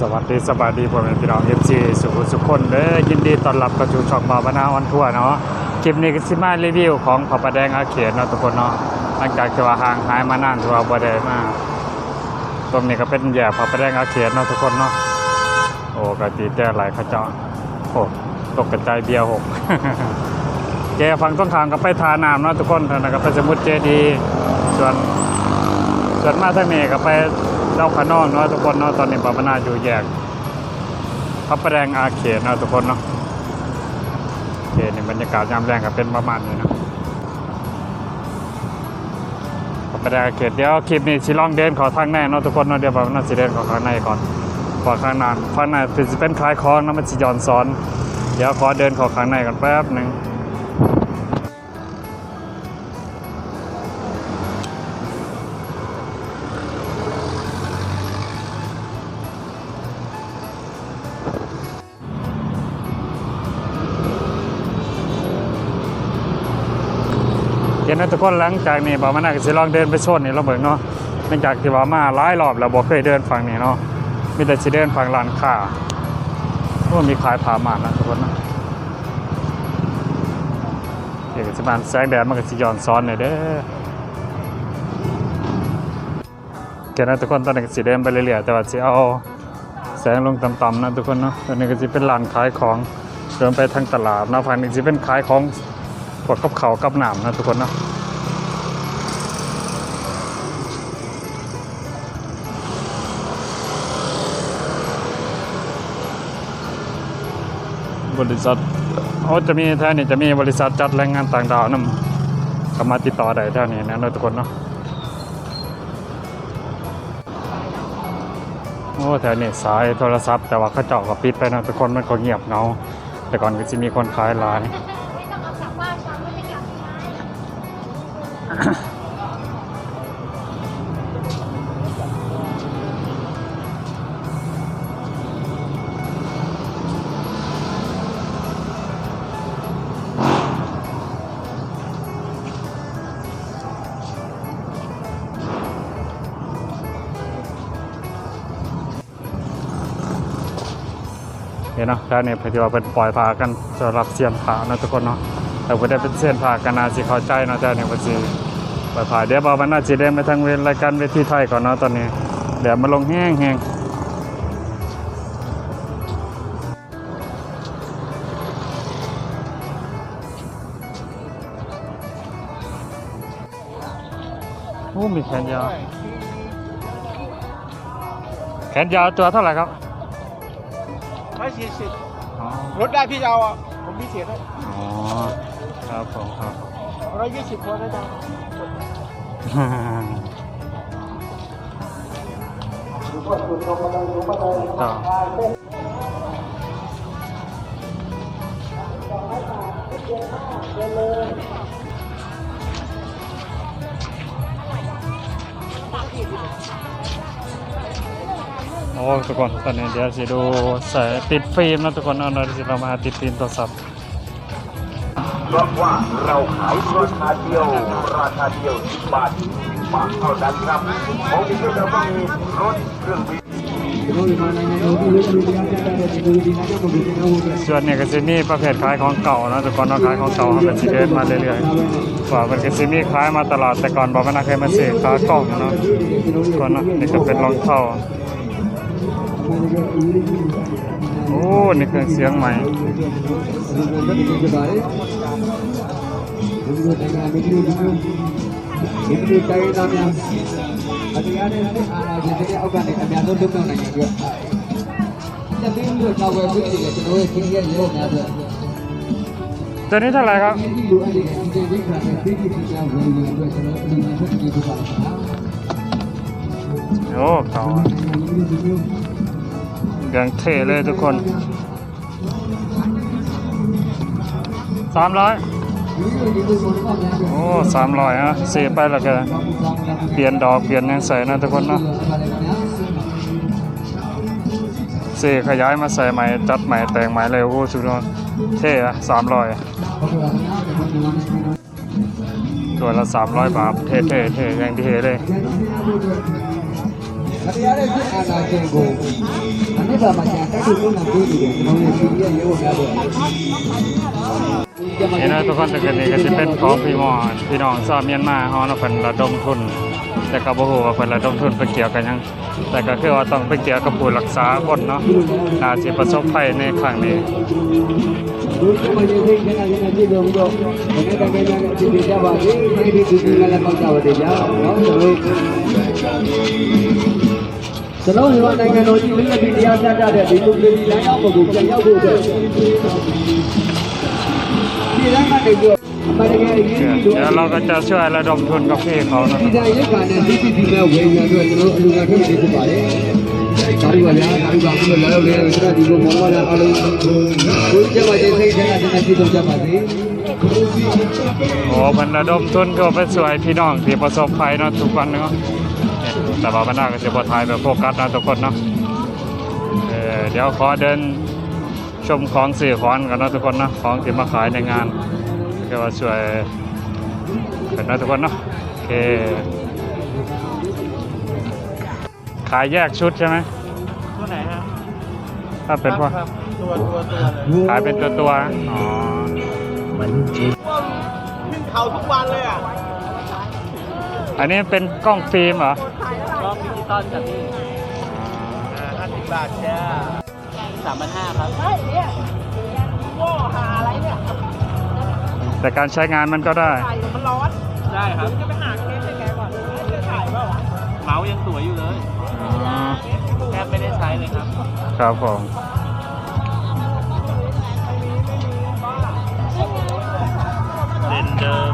สวัสดีสบายดีพ่อแม่พี่น้องเอฟซีสุขุสุขคนเด้อยินดีต้อนรับกระจูช่องบาบานาออนทัวร์เนาะคลิปนี้ก็สิมารีวิวของพระประแดงอาเขตเนาะทุกคนเนาะหลังจากที่ว่าห่างหายมานานที่ว่าบ่ได้มาตรงนี้ก็เป็นแย่พระประแดงอาเขตเนาะทุกคนเนาะโอ้กะตีแต่หลายขาเจ้าโอ้ตกกระจายเบียร์หกแกฟังต้องทางก็ไปทาน้ำเนาะทุกคนทางนั้นก็ไปสมุทรเจดีส่วนส่วนมาทางนี้ก็ไป เล่าขานองเนาะทุกคนเนาะตอนนี้ปาปนาอยู่แยกพระประแดงอาเขตเนาะทุกคนเนาะโอเคนี่บรรยากาศยามแรงก็เป็นประมาณนี้เนาะพระประแดงอาเขตเดี๋ยวคลิปนี้สิลองเดินขอทางในเนาะทุกคนเนาะเดี๋ยวปาปนาสิเดินขอทางในก่อนขอข้างหน้าข้างในเป็นเป็นคล้ายคล้องนะมันสิย้อนซ้อน เดี๋ยวขอเดินขอข้างในก่อนแป๊บหนึ่ง นะทุกคนหลังจากนี้บอกมานาก็สิลองเดินไปโซนนี่เราเบิ่งเนาะเนื่องจากที่ว่ามาหลายรอบแล้วบ่เคยเดินฝั่งนี้เนาะมีแต่สิเดินฝั่งร้านค้าโอ้มีขายผ้าม่านนะทุกคนเนาะเดี๋ยวก็สิบาแสงแดดมันก็สิย้อนซ้อนหน่อยเด้อเห็นนะทุกคนตอนนี้ก็สิเดินไปเรื่อยๆแต่ว่าสิเอาแสงลงต่ำๆนะทุกคนเนาะตอนนี้ก็สิเป็นร้านขายของเดินไปทางตลาดนะฝั่งนี้สิเป็นขายของพวกกับเขากับหนามนะทุกคนเนาะ บริษัทเขาจะมีแท่นี้จะมีบริษัทจัดแรงงานต่างดาวนำก็มาติดต่อได้แท่นี้นะเนะทุกคนเนาะโอ้แถวนี้สายโทรศัพท์แต่ว่าเขาเจาะก็ปิดไปนะทุกคนมันก็เงียบเงาแต่ก่อนก็จะมีคนขายหลาย นเนาะแล้วนี่พอดีว่าเป็นปล่อยพากันสำหรับเสียนผาเนาะทุกคนเนาะแต่พอได้เป็นเสียนผากันนาสิเข้าใจเนาะแต่เนี่ยพอสิปล่อยพาเดี๋ยวบอกว่าน่าสิได้มาทางเวรรายการเวทีไทยก่อนเนาะตอนนี้เดี๋ยวมาลงแห้งแห้งโอ้มีแขนยาวแขนยาวตัวเท่าไหร่ครับ ร้อยสี่สิบอ๋อลดได้พี่จะเอาอะผมพิเศษให้อ๋อครับผมครับ ร้อยยี่สิบคนได้จังต่อโอ้ทุกคนตอนนี้เดี๋ยวสิดูใส่ติดฟิล์มนะทุกคนเอาเราสิเรามาติดฟิล์มโทรศัพท์เพราะว่าเราขายราคาเดียว ราคาเดียว10บาทบาทเท่านั้นครับของที่เราก็มีรถเครื่องบินส่วนเนี่ยก็จะมีประเภทขายของเก่านะแต่ก่อนเราขายของเก่าเขาก็จะเดินมาเรื่อยๆว่ามันก็จะมีขายมาตลอดแต่ก่อนบอกว่าน่าเคยมาซื้อขากล้องเนาะก่อนเนาะนี่ก็เป็นรองเท้า โอ้ในเครื่องเสียงใหม่ตอนนี้เท่าไหร่ครับโอ้เก่า อย่างเท่เลยทุกคนสามร้อยโอ้สามร้อยอะเสียไปแล้วก็เปลี่ยนดอกเปลี่ยนยังใส่นะทุกคนเนาะเสขยายมาใส่ใหม่จัดใหม่แต่งใหม่เลยโอ้โหสุดยอดเท่อะสามร้อยตัวละสามร้อยบาทเท่เท่เท่อย่างที่เท่เลย ยินว่ทุกคนตะกี้นี่ก็จะเป็นของพี่มอพี่น้องชาวเมียนมาฮานะเพิ่นระดมทุน แต่ก็บ่ฮู้ว่าเพิ่นระดมทุนไปเกี่ยวกันยังแต่ก็คือว่าต้องไปเกี่ยวกับผู้รักษาคนเนาะน่าสิประสบภัยในครั้งนี้ ကြည့်လို့ပြီးတော့ဒီနေ့တိုင်းတိုင်းကြည့်ကြပါစေဒီဒီဒီဒီလည်းပေါက်ကြပါသေးဗျာနော်ကျွန်တော်ကျွန်တော်ဒီနိုင်ငံတော်ကြီးလည်းဒီတရားပြတတ်တဲ့ဒီလိုပြည်လမ်းရောက်ဖို့ပြန်ရောက်ဖို့အတွက်ဒီလမ်းကနေပြီးအမှန်တကယ်ရင်း เดี๋ ပြီး ยวเราก็จะช่วยระดมทุนกับพี่เขาเนาะ ဒီတိုင်းရက်ကန်နဲ့ဒီဒီဒီနဲ့ဝေညာအတွက်ကျွန်တော်အလူငါထုတ်နေဖြစ်ပါတယ်။ဒါရီပါဗျာဒါရီပါဘုရားလည်းလည်းကျွန်တော်ဒီလိုမောလာအားလုံးကိုကြပါချင်းစိတ်ထဲကကျွန်တော်ကြည့်တော့ကြပါစေ โอ้เพิ่นระดมทุนก็ไปช่วยพี่น้องที่ประสบภัยเนาะทุกวันเนาะ แต่ว่าบรรดาก็จะบ่ถ่ายแบบโฟกัสนะทุกคนเนาะเออเดี๋ยวขอเดินชมของสื่อของกันเนาะทุกคนเนาะของที่มาขายในงานก็ว่าช่วยกันนะทุกคนเนาะโอเค ขายแยกชุดใช่ไหมตัวไหนฮะถ้าเป็นพวกครับตัวตัวตัวเลยขายเป็นตัวตัวๆอ๋อวิ่งเขาทุกวันเลยอะอันนี้เป็นกล้องฟิล์มเหรอ รอบดิจิตอลจากนี่ห้าสิบบาทแค่สามพันห้าครับแต่การใช้งานมันก็ได้ได้ครับจะไปหาเคสให้แกก่อนจะถ่ายเปล่าเมาส์ยังสวยอยู่เลยอ๋อแทบไม่ได้ใช้เลยครับ ครับผมเลนเดิม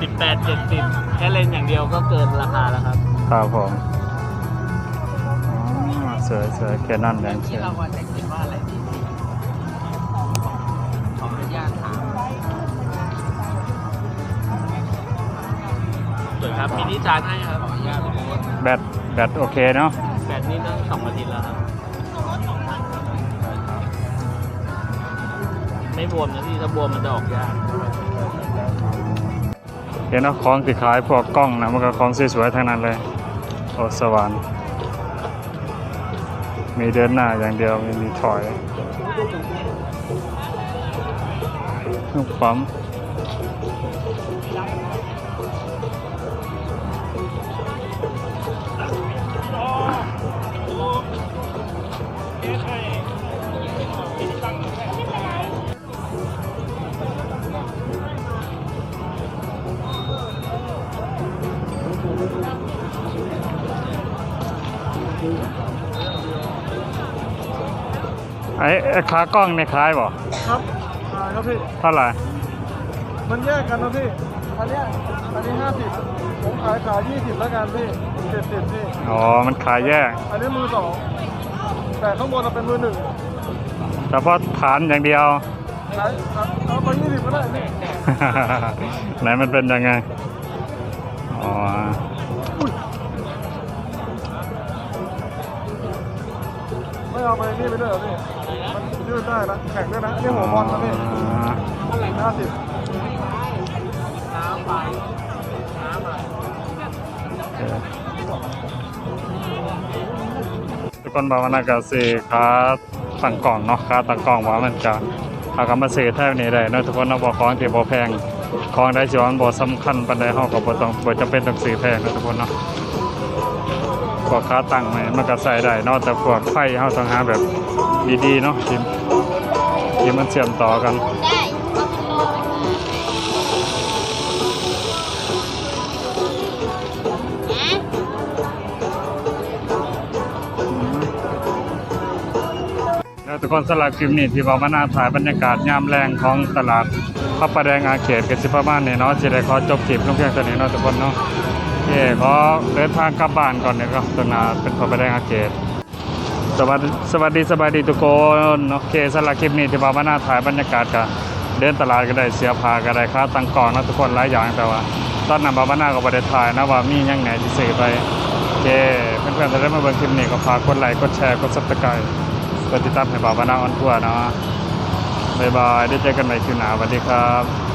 สิบแปดเจ็ดสิบแค่เลนอย่างเดียวก็เกินราคาแล้วครับ ครับผมอ๋อสวยสวยแค่นั้นแดงเชีที่ยวเราควรจะคิดว่าอะไรดีขออนุญาตถามสวยครับมินิจานให้ครับขออนุญาตไปโพสต์แบตแบตโอเคเนาะแบตนี่ตั้งสองอาทิตย์แล้วครับ ไม่บวมนะพี่ถ้าบวมมันจะออกยากเห็นเนาะของที่ขายพวกกล้องนะมันก็ของสวยๆทั้งนั้นเลย โอสวรรค์ มีเดินหน้าอย่างเดียวไม่มีถอยปั๊ม ไอ้ไอ้ขากล้องเนี่ยขายบ่ครับอ่าครับพี่ เท่าไหร่มันแยกกันนะพี่ อันเนี้ยอันนี้ห้าสิบผมขายขายยี่สิบแล้วกันพี่เจ็ดสิบพี่ อ๋อมันขายแยก อันนี้มือสอง แต่ข้างบนเราเป็นมือหนึ่งเฉพาะฐานอย่างเดียว ขายครับเอาไปยี่สิบก็ได้พี่ ไหนมันเป็นยังไง อ๋อ เอาไปนี่ไปด้วยเหรอพี่มันยืดได้นะแข็งด้วยนะนี่หัวบอลนะพี่ห้าสิบทุกคนบอกว่าน่าจะซื้อค้าตั้งกล่องเนาะค้าตั้งกล่องว่ามันจะเอากำมาซื้อแทบนี้ได้เนาะทุกคนเนาะบอกของที่บ่แพงของได้สิว่ามันบ่สำคัญปานใดเฮาก็บ่ต้องบ่จำเป็นต้องซื้อแพงเนาะทุกคนเนาะ พวกค้าตั้งนี่มันก็ใส่ได้นาะแต่พวกไฟเฮาต้องหาแบบดีๆเนาะที่ที่มันเชื่อมต่อกันแล้วทุกคนสำหรับคลิปนี้ที่บอกมาหน้าถ่ายบรรยากาศยามแรงของตลาดพระประแดงอาเขตกันสิประมาณนี้เนาะสิได้ขอจบคลิปลงเพียงเท่านี้เนาะทุกคนเนาะ เคขอเดินทางกลับบ้านก่อนเนี่ยก็ตวหนาเป็นพระประแดงอาเขตสวัสดีสวัสดีสบายดีทุกคนโอเคสำหรับคลิปนี้ที่บอกมาหน้าถ่ายบรรยากาศก็เดินตลาดก็ได้เสียพาก็ได้ค่าตังกองนะทุกคนหลายอย่างแต่ว่าตอนนั้นบาบานาก็บ่ได้ถ่ายนะว่ามียังไหนที่ซื้อไปโอเคเพื่อนๆถ้าได้มาเบิ่งคลิปนี้ก็ฝากกดไลค์กดแชร์กด Subscribe กดติดตามให้บาบานาออนทัวร์นะบ๊ายบายได้เจอกันใหม่คลิปหน้าสวัสดีครับ